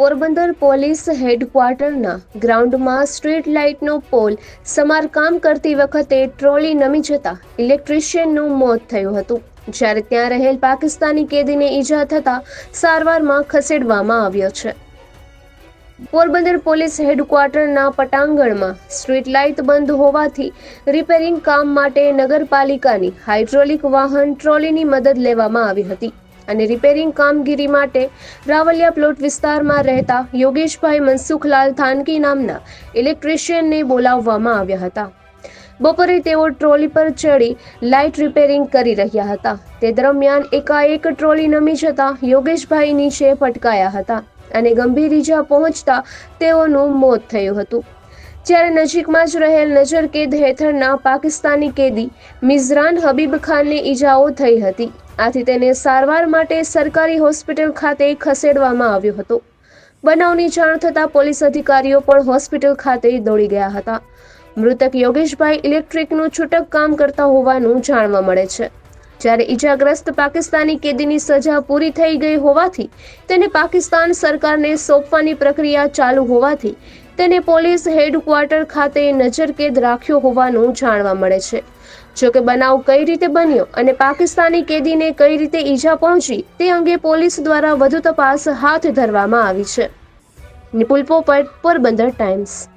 Porbandar police હેડક્વાર્ટરના ગ્રાઉન્ડમાં street લાઇટનો pole સમારકામ કરતી વખતે ટ્રોલી નમી જતા ઇલેક્ટ્રિશિયનનું મોત થયું હતું. જ્યારે ત્યાં રહેલ પાકિસ્તાની કેદીને ઈજા થતા સારવારમાં ખસેડવામાં આવ્યો છે. પોરબંદર પોલીસ હેડક્વાર્ટરના પટાંગણમાં સ્ટ્રીટ લાઇટ બંધ હોવાથી રિપેરિંગ કામ માટે નગરપાલિકાની હાઇડ્રોલિક વાહન ટ્રોલીની મદદ લેવામાં આવી હતી. અને રિપેરિંગ કામગીરી માટે રાવલિયા પ્લોટ વિસ્તારમાં રહેતા યોગેશભાઈ મનસુખલાલ થાનકી નામના ઇલેક્ટ્રિશિયનને બોલાવવામાં આવ્યા હતા. બપોરે તેઓ ટ્રોલી પર ચડી લાઇટ રિપેરિંગ કરી રહ્યા હતા. તે દરમિયાન એકાએક ટ્રોલી નમી જતા યોગેશભાઈ નીચે પટકાયા હતા અને ગંભીર ઈજા પહોંચતા તેઓનું મોત થયું હતું. જ્યારે નજીકમાં જ રહેલ નજરકેદ હેઠળના પાકિસ્તાની કેદી મિઝરાન હબીબ ખાનને ઈજાઓ થઈ હતી. આથી તેને સારવાર માટે સરકારી હોસ્પિટલ ખાતે ખસેડવામાં આવ્યો હતો. બનાવની જાણ થતાં પોલીસ અધિકારીઓ પણ હોસ્પિટલ ખાતે દોડી ગયા હતા. મૃતક યોગેશભાઈ ઇલેક્ટ્રિકનું છૂટક કામ કરતા હોવાનું જાણવા મળે છે. જ્યારે ઈજાગ્રસ્ત પાકિસ્તાની કેદીની સજા પૂરી થઈ ગઈ હોવાથી તેને પાકિસ્તાન સરકારને સોંપવાની પ્રક્રિયા ચાલુ હોવાથી તેને પોલીસ હેડક્વાર્ટર ખાતે નજરકેદ રાખ્યો હોવાનું જાણવા મળે છે. જોકે બનાવ કઈ રીતે બન્યો અને પાકિસ્તાની કેદીને કઈ રીતે ઈજા પહોંચી તે અંગે પોલીસ દ્વારા વધુ તપાસ હાથ ધરવામાં આવી છે. નિપુલ પોપટ, પોરબંદર ટાઈમ્સ.